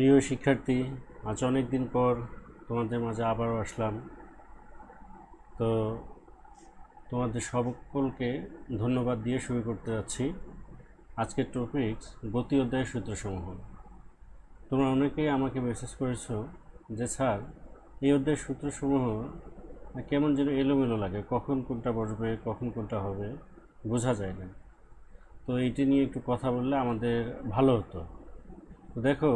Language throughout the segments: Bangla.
প্রিয় শিক্ষার্থী, আজ অনেক দিন পর তোমাদের মাঝে আবারও আসলাম। তো তোমাদের সকলকে ধন্যবাদ দিয়ে শুরু করতে যাচ্ছি। আজকের টপিকস গতি অধ্যায়ের সূত্রসমূহ। তোমরা অনেকেই আমাকে মেসেজ করেছ যে, স্যার, এই অধ্যায়ের সূত্রসমূহ কেমন যেন এলোমেলো লাগে। কখন কোনটা বসবে, কখন কোনটা হবে, বোঝা যায় না। তো এইটি নিয়ে একটু কথা বললে আমাদের ভালো হতো। তো দেখো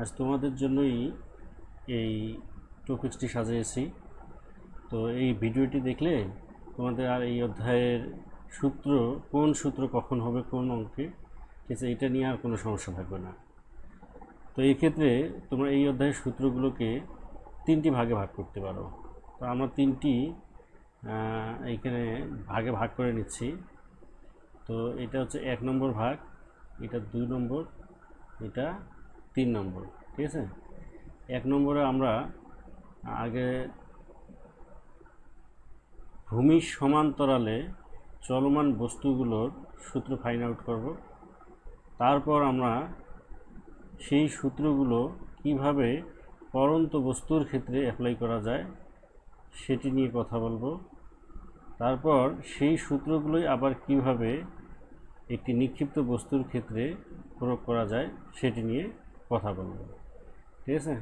আজ তোমাদের জন্যই এই টপিক্সটি সাজিয়েছি। তো এই ভিডিওটি দেখলে তোমাদের আর এই অধ্যায়ের সূত্র, কোন সূত্র কখন হবে, কোন অঙ্কে, ঠিক আছে, এটা নিয়ে আর কোনো সমস্যা থাকবে না। তো এই ক্ষেত্রে তোমরা এই অধ্যায়ের সূত্রগুলোকে তিনটি ভাগে ভাগ করতে পারো। তো আমরা তিনটি এইখানে ভাগে ভাগ করে নিচ্ছি। তো এটা হচ্ছে এক নম্বর ভাগ, এটা দুই নম্বর, এটা তিন নম্বর, ঠিক আছে? এক নম্বরে আমরা আগে ভূমির সমান্তরালে চলমান বস্তুগুলোর সূত্র ফাইন্ড আউট করব। তারপর আমরা সেই সূত্রগুলো কীভাবে পরন্ত বস্তুর ক্ষেত্রে অ্যাপ্লাই করা যায় সেটি নিয়ে কথা বলব। তারপর সেই সূত্রগুলোই আবার কীভাবে একটি নিক্ষিপ্ত বস্তুর ক্ষেত্রে প্রয়োগ করা যায় সেটি নিয়ে কথা বলব। ঠিক আছে?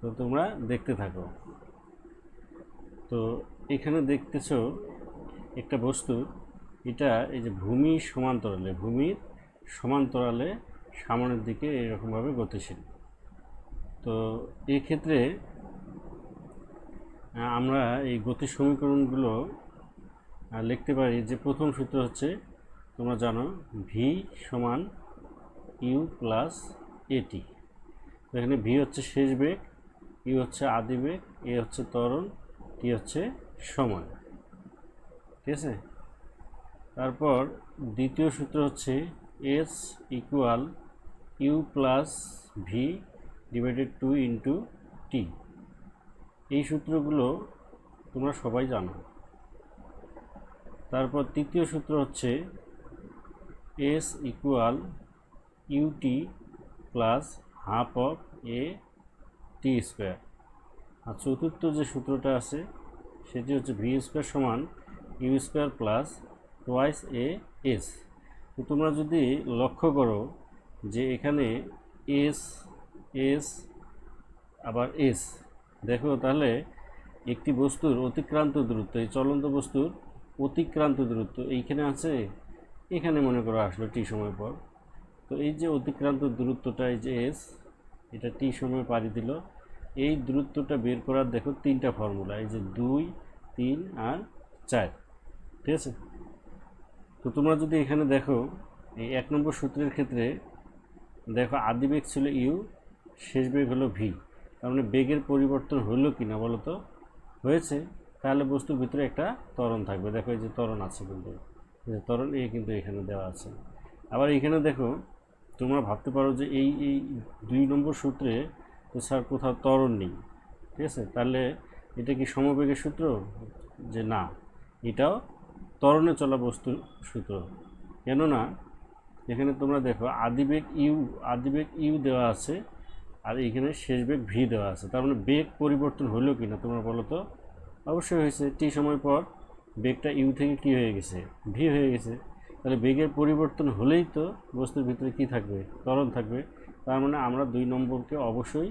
তো তোমরা দেখতে থাকো। তো এখানে দেখতেছো একটা বস্তু। এটা এই যে ভূমি সমান্তরালে, ভূমির সমান্তরালে সামনের দিকে এরকমভাবে গতিশীল। তো ক্ষেত্রে আমরা এই গতি সমীকরণগুলো লিখতে পারি যে প্রথম সূত্র হচ্ছে, তোমরা জানো ভি সমান ইউ প্লাস এটি। এখানে ভি হচ্ছে শেষ বেগ ইউ হচ্ছে আদি বেগ, এ হচ্ছে ত্বরণ, টি হচ্ছে সময়। ঠিক আছে? তারপর দ্বিতীয় সূত্র হচ্ছে S equal U plus V divided two into T. এই সূত্রগুলো তোমরা সবাই জানো। তারপর তৃতীয় সূত্র হচ্ছে S equal UT plus half of A T square আর চতুর্থ যে সূত্রটা আছে, সেটি হচ্ছে ভি স্কোয়ার সমান U square plus twice A S তো তোমরা যদি লক্ষ্য করো যে এখানে এস এস আবার এস দেখো তাহলে একটি বস্তুর অতিক্রান্ত দূরত্ব, এই চলন্ত বস্তুর অতিক্রান্ত দূরত্ব এইখানে আছে, এখানে মনে করো আসলো টি সময় পর। তো এই যে অতিক্রান্ত দূরত্বটা, এই যে এস এটা টি সময় পাড়ি দিল। এই দূরত্বটা বের করার দেখো তিনটা ফর্মুলা এই যে দুই, তিন আর চার। ঠিক আছে? তো তোমরা যদি এখানে দেখো, এই এক নম্বর সূত্রের ক্ষেত্রে দেখো আদি বেগ ছিল ইউ শেষ বেগ হলো ভি তার মানে বেগের পরিবর্তন হলো কি না বলো তো? হয়েছে। তাহলে বস্তুর ভিতরে একটা তরণ থাকবে। দেখো এই যে তরণ আছে কিন্তু। ত্বরণ এ কিন্তু এখানে দেওয়া আছে। আবার এখানে দেখো তোমরা ভাবতে পারো যে এই এই দুই নম্বর সূত্রে তো স্যার কোথাও ত্বরণ নেই, ঠিক আছে? তাহলে এটা কি সমবেগের সূত্র? যে না, এটাও ত্বরণে চলা বস্তুর সূত্র। কেননা, এখানে তোমরা দেখো আদিবেগ ইউ আদিবেগ ইউ দেওয়া আছে আর এখানে শেষ বেগ ভি দেওয়া আছে। তার মানে বেগ পরিবর্তন হলো কি না তোমরা বলো তো? অবশ্যই হয়েছে। টি সময় পর বেগটা ইউ থেকে কি হয়ে গেছে? ভি হয়ে গেছে। তাহলে বেগের পরিবর্তন হলেই তো বস্তুর ভিতরে কি থাকবে? ত্বরণ থাকবে। তার মানে আমরা দুই নম্বরকে অবশ্যই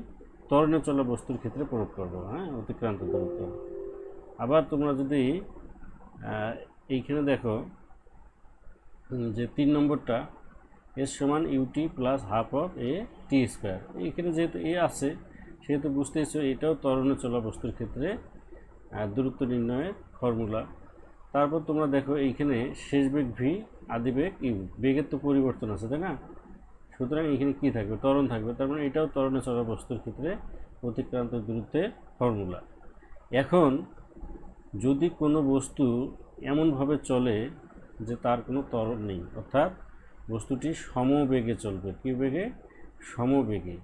ত্বরণে চলা বস্তুর ক্ষেত্রে প্রয়োগ করব হ্যাঁ? অতিক্রান্ত দূরত্ব। আবার তোমরা যদি এইখানে দেখো যে তিন নম্বরটা এস সমান UT plus half of A T square এইখানে যেহেতু এ আছে, সেহেতু বুঝতেছো এটাও ত্বরণে চলা বস্তুর ক্ষেত্রে দূরত্ব নির্ণয়ের ফর্মুলা তারপর তোমরা দেখো, এইখানে শেষ বেগ ভি আদি বেগ ইউ বেগের তো পরিবর্তন আছে, তাই না? সুতরাং এখানে কি থাকবে? ত্বরণ থাকবে। তার মানে এটাও ত্বরণে চলা বস্তুর ক্ষেত্রে অতিক্রান্ত দূরত্বের ফর্মুলা। এখন যদি কোনো বস্তু এমনভাবে চলে যে তার কোনো ত্বরণ নেই, অর্থাৎ বস্তুটি সমবেগে চলবে। কী বেগে? সমবেগে।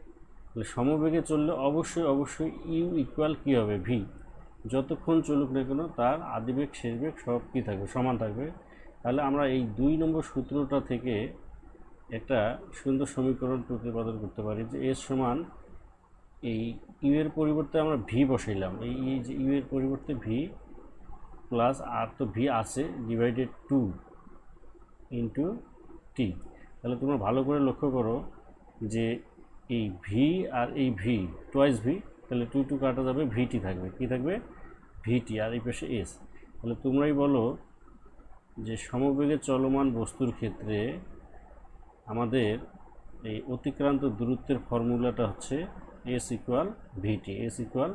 তাহলে সমবেগে চললে অবশ্যই অবশ্যই ইউ ইকুয়াল কী হবে? ভি যতক্ষণ চলুক না কেন, তার আদিবেগ শেষ বেগ সব কী থাকবে? সমান থাকবে। তাহলে আমরা এই দুই নম্বর সূত্রটা থেকে একটা সুন্দর সমীকরণ প্রতিপাদন করতে পারি যে এস সমান এই ইউ এর পরিবর্তে আমরা ভি বসাইলাম। এই যে ইউ এর পরিবর্তে ভি প্লাস আর তো ভি আছে ডিভাইডেড টু ইন্টু টি তাহলে তোমরা ভালো করে লক্ষ্য করো যে এই ভি আর এই ভি টোয়াইস ভি তাহলে টু টু কাটা যাবে ভিটি থাকবে। কি থাকবে? ভিটি আর এই পাশে এস তাহলে তোমরাই বলো যে সমবেগে চলমান বস্তুর ক্ষেত্রে আমাদের এই অতিক্রান্ত দূরত্বের ফর্মুলাটা হচ্ছে S equal VT S equal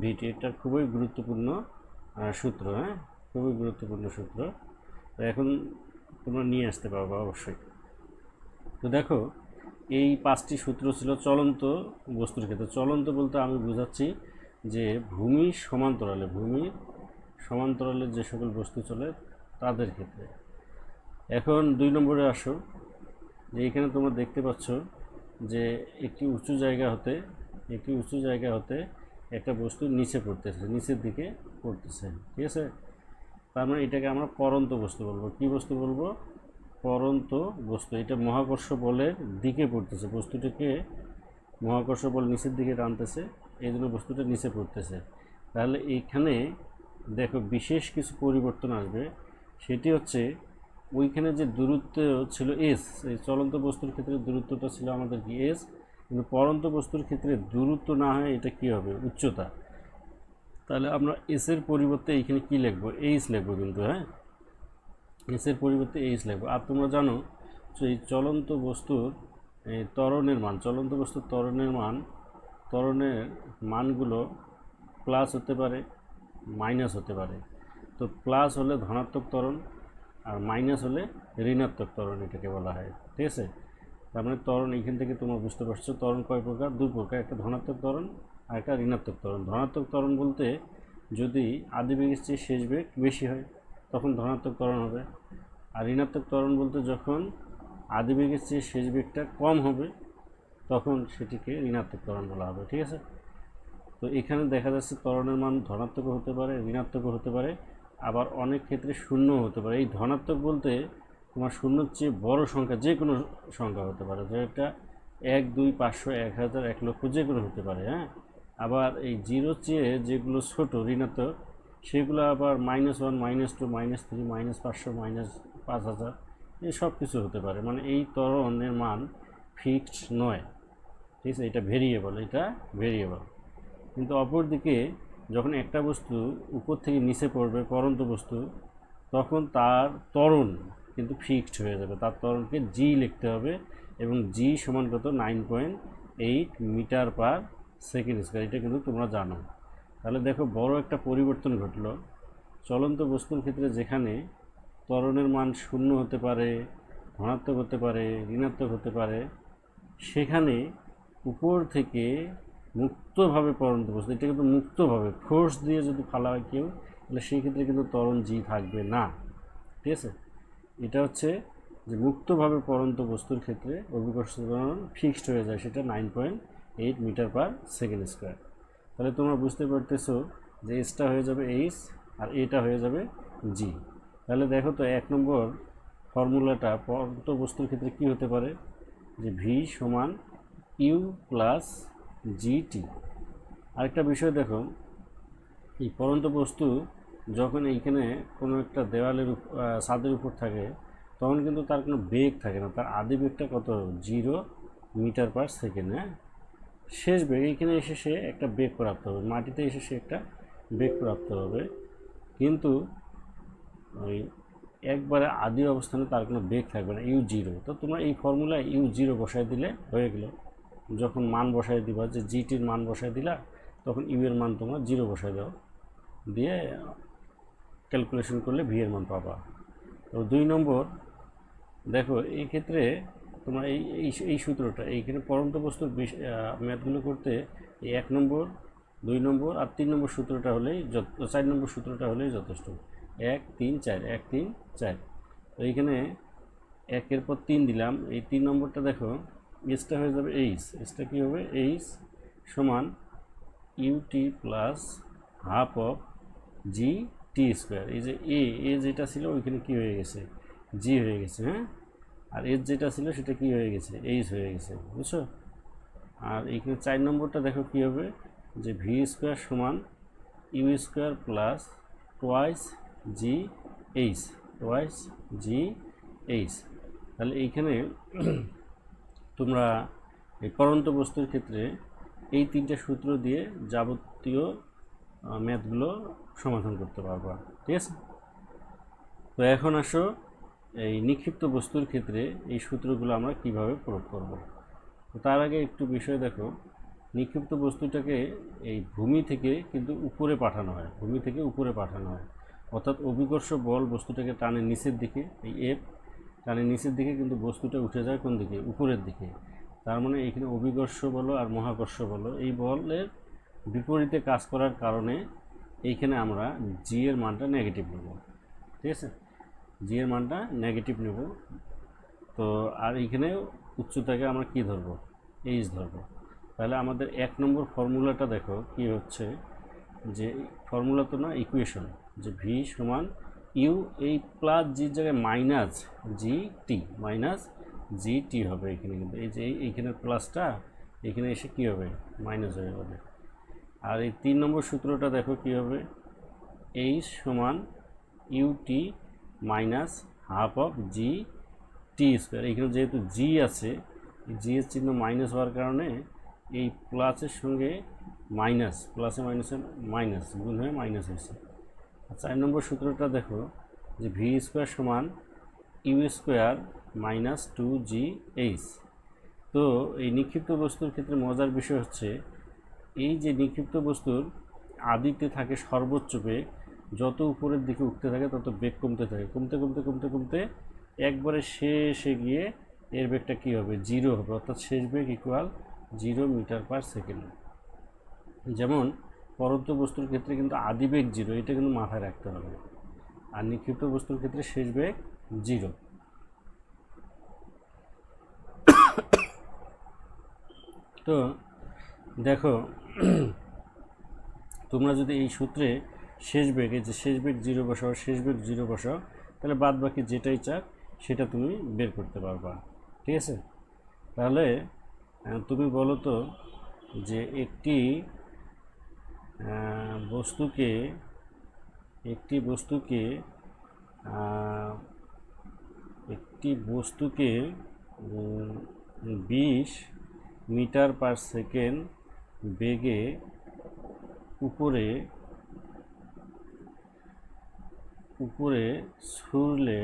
VT এটা খুবই গুরুত্বপূর্ণ সূত্র হ্যাঁ? খুবই গুরুত্বপূর্ণ সূত্র। তো এখন তোমরা নিয়ে আসতে পারবে অবশ্যই। তো দেখো, এই পাঁচটি সূত্র ছিল চলন্ত বস্তুর ক্ষেত্রে। চলন্ত বলতে আমি বোঝাচ্ছি যে ভূমি সমান্তরালে ভূমির সমান্তরালে যে সকল বস্তু চলে তাদের ক্ষেত্রে। এখন দুই নম্বরে আসো, যে এখানে তোমরা দেখতে পাচ্ছ যে একটি উঁচু জায়গা হতে, একটি উঁচু জায়গা হতে একটা বস্তু নিচে পড়তেছে, নিচের দিকে পড়তেছে, ঠিক আছে? তার মানে এটাকে আমরা পরন্ত বস্তু বলব। কি বস্তু বলব? পরন্ত বস্তু। এটা মহাকর্ষ বলের দিকে পড়তেছে। বস্তুটাকে মহাকর্ষ বল নিচের দিকে টানতেছে এই জন্য বস্তুটা নিচে পড়তেছে। তাহলে এইখানে দেখো বিশেষ কিছু পরিবর্তন আসবে। সেটি হচ্ছে ওইখানে যে দূরত্ব ছিল এস এই চলন্ত বস্তুর ক্ষেত্রে দূরত্বটা ছিল আমাদের কি এস কিন্তু পরন্ত বস্তুর ক্ষেত্রে দূরত্ব না হয় এটা কি হবে? উচ্চতা। তাহলে আমরা এস এর পরিবর্তে এইখানে কি লিখব? এইচ লিখব কিন্তু হ্যাঁ? এস এর পরিবর্তে এইচ লিখব। আর তোমরা জানো যে এই চলন্ত বস্তুর ত্বরণের মান, চলন্ত বস্তুর ত্বরণের মান, ত্বরণের মানগুলো প্লাস হতে পারে মাইনাস হতে পারে। তো প্লাস হলে ধনাত্মক ত্বরণ আর মাইনাস হলে ঋণাত্মক ত্বরণ এটাকে বলা হয়, ঠিক আছে? তার মানে ত্বরণ এইখান থেকে তোমরা বুঝতে পারছ, ত্বরণ কয় প্রকার? দুই প্রকার, একটা ধনাত্মক ত্বরণ আর একটা ঋণাত্মক ত্বরণ। ধনাত্মক ত্বরণ বলতে যদি আদি বেগের চেয়ে শেষ বেগ বেশি হয়, তখন ধনাত্মক ত্বরণ হবে। আর ঋণাত্মক ত্বরণ বলতে যখন আদি বেগের চেয়ে শেষ বেগটা কম হবে, তখন সেটিকে ঋণাত্মক ত্বরণ বলা হবে, ঠিক আছে? তো এখানে দেখা যাচ্ছে ত্বরণের মান ধনাত্মকও হতে পারে ঋণাত্মক হতে পারে। আবার অনেক ক্ষেত্রে শূন্য হতে পারে। এই ধনাত্মক বলতে তোমার শূন্যর চেয়ে বড় সংখ্যা যে কোনো সংখ্যা হতে পারে। যেটা এক, দুই, পাঁচশো, এক হাজার, এক লক্ষ যে কোনো হতে পারে হ্যাঁ? আবার এই জিরোর চেয়ে যেগুলো ছোটো ঋণাত্মক, সেগুলো আবার minus one minus two minus three minus পাঁচশো মাইনাস পাঁচ হাজার এই সব কিছু হতে পারে। মানে এই ত্বরণের মান ফিক্সড নয়। ঠিক আছে? এটা ভেরিয়েবল এটা ভেরিয়েবল কিন্তু অপরদিকে যখন একটা বস্তু উপর থেকে নিচে পড়বে, পরন্ত বস্তু, তখন তার ত্বরণ কিন্তু ফিক্সড হয়ে যাবে। তার ত্বরণকে জি লিখতে হবে এবং জি সমান কত? Nine point eight metre per second square এটা কিন্তু তোমরা জানো। তাহলে দেখো, বড় একটা পরিবর্তন ঘটলো। চলন্ত বস্তুর ক্ষেত্রে যেখানে ত্বরণের মান শূন্য হতে পারে, ধনাত্মক হতে পারে, ঋণাত্মক হতে পারে, সেখানে উপর থেকে মুক্তভাবে পরন্ত বস্তু এটা কিন্তু মুক্তভাবে ফোর্স দিয়ে যদি ফালা হয় কেউ, তাহলে সেই ক্ষেত্রে কিন্তু তরণ জি থাকবে না। ঠিক আছে? এটা হচ্ছে যে মুক্তভাবে পরন্ত বস্তুর ক্ষেত্রে অভিকর্ষ ত্বরণ ফিক্সড হয়ে যায়, সেটা nine point eight metre per second square তাহলে তোমরা বুঝতে পারতেছো যে এসটা হয়ে যাবে এইচ আর এটা হয়ে যাবে জি তাহলে দেখো তো এক নম্বর ফর্মুলাটা পরন্ত বস্তুর ক্ষেত্রে কি হতে পারে? যে ভি সমান ইউ প্লাস জিটি আরেকটা বিষয় দেখো এই পরন্ত বস্তু যখন এইখানে কোনো একটা দেওয়ালের ছাদের উপর থাকে, তখন কিন্তু তার কোনো বেগ থাকে না। তার আদি বেগটা কত? জিরো মিটার পার সেকেন্ড হ্যাঁ? শেষ বেগ, এইখানে এসে সে একটা বেগ প্রাপ্ত হবে। মাটিতে এসে সে একটা বেগ প্রাপ্ত হবে। কিন্তু ওই একবারে আদি অবস্থানে তার কোনো বেগ থাকবে না, ইউ জিরো। তো তোমরা এই ফর্মুলা ইউ জিরো বসায় দিলে হয়ে গেল। যখন মান বসায় দিবা, যে জিটির মান বসায় দিলা, তখন ইউ এর মান তোমরা জিরো বসায় দাও। দিয়ে ক্যালকুলেশন করলে ভি এর মান পাবা। তো দুই নম্বর, দেখো, এই ক্ষেত্রে তোমরা এই এই সূত্রটা, এইখানে পরন্ত বস্তুর ম্যাথগুলো করতে এই এক নম্বর, দুই নম্বর আর তিন নম্বর সূত্রটা হলেই চার নম্বর সূত্রটা হলেই যথেষ্ট। এক, তিন, চার, এক, তিন, চার। তো এইখানে একের পর তিন দিলাম। এই তিন নম্বরটা দেখো এসটা হয়ে যাবে এইচ এসটা কী হবে? এইচ সমান UT plus half of G T square এই যে এ এ যেটা ছিল ওইখানে কী হয়ে গেছে? জি হয়ে গেছে হ্যাঁ? আর এর যেটা ছিল সেটা কি হয়ে গেছে? এইচ হয়ে গেছে, বুঝছ? আর এইখানে চার নম্বরটা দেখো কী হবে? যে ভি স্কোয়ার সমান U square plus twice G H twice G H তাহলে এইখানে তোমরা এই পরন্ত বস্তুর ক্ষেত্রে এই তিনটা সূত্র দিয়ে যাবতীয় ম্যাথগুলো সমাধান করতে পারবা। ঠিক আছে? তো এখন আসো, এই নিক্ষিপ্ত বস্তুর ক্ষেত্রে এই সূত্রগুলো আমরা কীভাবে প্রয়োগ করব? তার আগে একটু বিষয় দেখো, নিক্ষিপ্ত বস্তুটাকে এই ভূমি থেকে কিন্তু উপরে পাঠানো হয়, ভূমি থেকে উপরে পাঠানো হয়। অর্থাৎ অভিকর্ষ বল বস্তুটাকে টানে নিচের দিকে, এই এফ টানে নিচের দিকে কিন্তু বস্তুটা উঠে যায় কোন দিকে? উপরের দিকে। তার মানে এখানে অভিকর্ষ বলো আর মহাকর্ষ বলো, এই বলের বিপরীতে কাজ করার কারণে এইখানে আমরা জি এর মানটা নেগেটিভ নেব। ঠিক আছে? জি এর মানটা নেগেটিভ নেব। তো আর এইখানে উচ্চতাকে আমরা কি ধরবো? এইচ ধরবো। তাহলে আমাদের এক নম্বর ফর্মুলাটা দেখো কি হচ্ছে? যে ফর্মুলা তো না ইকুয়েশন যে ভি সমান ইউ এই প্লাস জির জায়গায় মাইনাস জি টি মাইনাস জি টি হবে এখানে কিন্তু। এই যে এই- এইখানের প্লাসটা, এখানে এসে কী হবে? মাইনাস হয়ে যাবে। আর এই তিন নম্বর সূত্রটা দেখো কী হবে? এইচ সমান UT minus half of G T square. এখানে যেহেতু জি আছে জি এর চিহ্ন মাইনাস হওয়ার কারণে এই প্লাসের সঙ্গে মাইনাস, প্লাসে মাইনাসে মাইনাস, গুণ হয়ে মাইনাস হয়েছে। চার নম্বর সূত্রটা দেখো, যে ভি স্কোয়ার সমান U square minus two G H তো এই নিক্ষিপ্ত বস্তুর ক্ষেত্রে মজার বিষয় হচ্ছে, এই যে নিক্ষিপ্ত বস্তুর আদিতে থাকে সর্বোচ্চ বেগ, যত উপরের দিকে উঠতে থাকে তত বেগ কমতে থাকে। কমতে কমতে কমতে কমতে একবারে শেষে গিয়ে এর বেগটা কী হবে? জিরো হবে। অর্থাৎ শেষ বেগ equal zero metre per second যেমন পরন্ত বস্তুর ক্ষেত্রে কিন্তু আদি বেগ জিরো এটা কিন্তু মাথায় রাখতে হবে। আর নিক্ষিপ্ত বস্তুর ক্ষেত্রে শেষ বেগ জিরো তো দেখো, তোমরা যদি এই সূত্রে শেষ বেগে যে শেষ বেগ জিরো বসাও, শেষ বেগ জিরো বসাও, তাহলে বাদ বাকি যেটাই চাক, সেটা তুমি বের করতে পারবা। ঠিক আছে? তাহলে তুমি বলো তো যে একটি বস্তুকে, একটি বস্তুকে একটি বস্তুকে বিশ মিটার পার সেকেন্ড বেগে উপরে উপরে ছুড়লে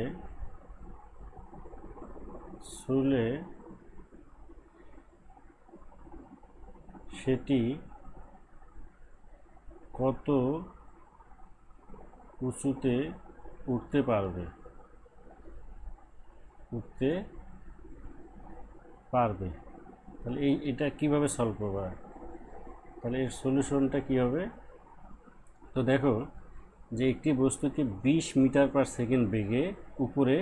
ছুড়লে সেটি কত উঁচুতে উঠতে পারবে? উঠতে পারবে। তাহলে এই, এটা কীভাবে সলভ করবা? তাহলে এর সলিউশনটা কী হবে? তো দেখো যে একটি বস্তুকে বিশ মিটার পার সেকেন্ড বেগে উপরে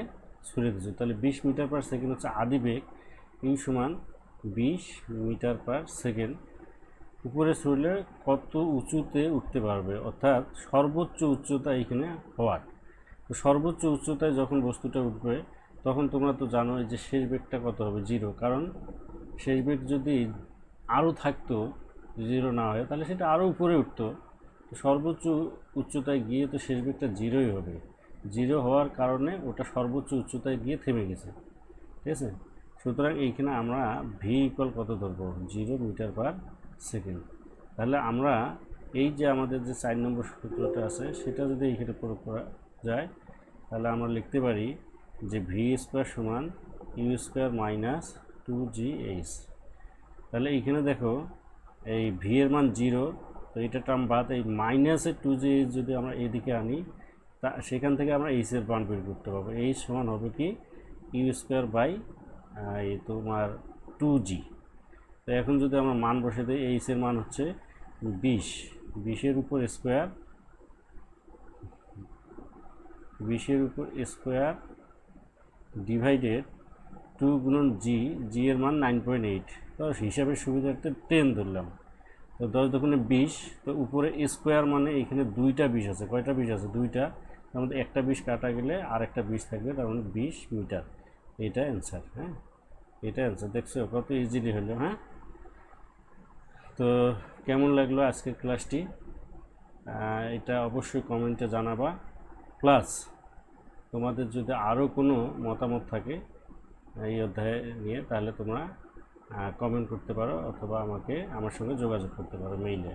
ছুড়ে দিচ্ছে তাহলে বিশ মিটার পার সেকেন্ড হচ্ছে আদি বেগ ইউ সমান বিশ মিটার পার সেকেন্ড উপরে ছুড়লে কত উঁচুতে উঠতে পারবে? অর্থাৎ সর্বোচ্চ উচ্চতা এখানে হওয়ার। তো সর্বোচ্চ উচ্চতায় যখন বস্তুটা উঠবে, তখন তোমরা তো জানো যে শেষ বেগটা কত হবে? জিরো। কারণ শেষ বেগ যদি আরও থাকতো জিরো না হয়, তাহলে সেটা আরও উপরে উঠতো। সর্বোচ্চ উচ্চতায় গিয়ে তো শেষ বেগটা জিরোই হবে। জিরো হওয়ার কারণে ওটা সর্বোচ্চ উচ্চতায় গিয়ে থেমে গেছে। ঠিক আছে? সুতরাং এইখানে আমরা ভি ইকুয়াল কত ধরবো? Zero metre per second. তাহলে আমরা এই যে আমাদের যে চার নম্বর সূত্রটা আছে, সেটা যদি এইখানে প্রয়োগ করা যায়, তাহলে আমরা লিখতে পারি যে ভি স্কোয়ার সমান U square minus two G H তাহলে এইখানে দেখো, এই ভি এর মান জিরো তো এটা টার্ম বাদ, এই মাইনাসের টু জি এইচ যদি আমরা এদিকে আনি, তা সেখান থেকে আমরা এইচের মান বের করতে পারব। এইচ সমান হবে কি? ইউ স্কোয়ার বাই তোমার টু জি তো এখন যদি আমরা মান বসে দিই এইচের মান হচ্ছে বিশ। বিশের উপর স্কোয়ার বিশের উপর স্কোয়ার ডিভাইডেড টু গুণন জি জি এর মান নাইন পয়েন্ট এইট তো হিসাবের সুবিধার্থে টেন ধরলাম। তো দশ দোকানে বিশ, তো উপরে স্কোয়ার মানে এখানে দুইটা বিশ আছে। কয়টা বিশ আছে? দুইটা। তার মধ্যে একটা বিশ কাটা গেলে আর একটা বিশ থাকবে, তার মানে বিশ মিটার। এটা অ্যান্সার হ্যাঁ? এটা অ্যান্সার দেখছ কত ইজিলি হলো হ্যাঁ? তো কেমন লাগল আজকের ক্লাসটি? এটা অবশ্যই কমেন্টে জানাবা। প্লাস, তোমাদের যদি আরও কোনো মতামত থাকে এই অধ্যায় নিয়ে, তাহলে তোমরা কমেন্ট করতে পারো অথবা আমাকে, আমার সঙ্গে যোগাযোগ করতে পারো মেইলে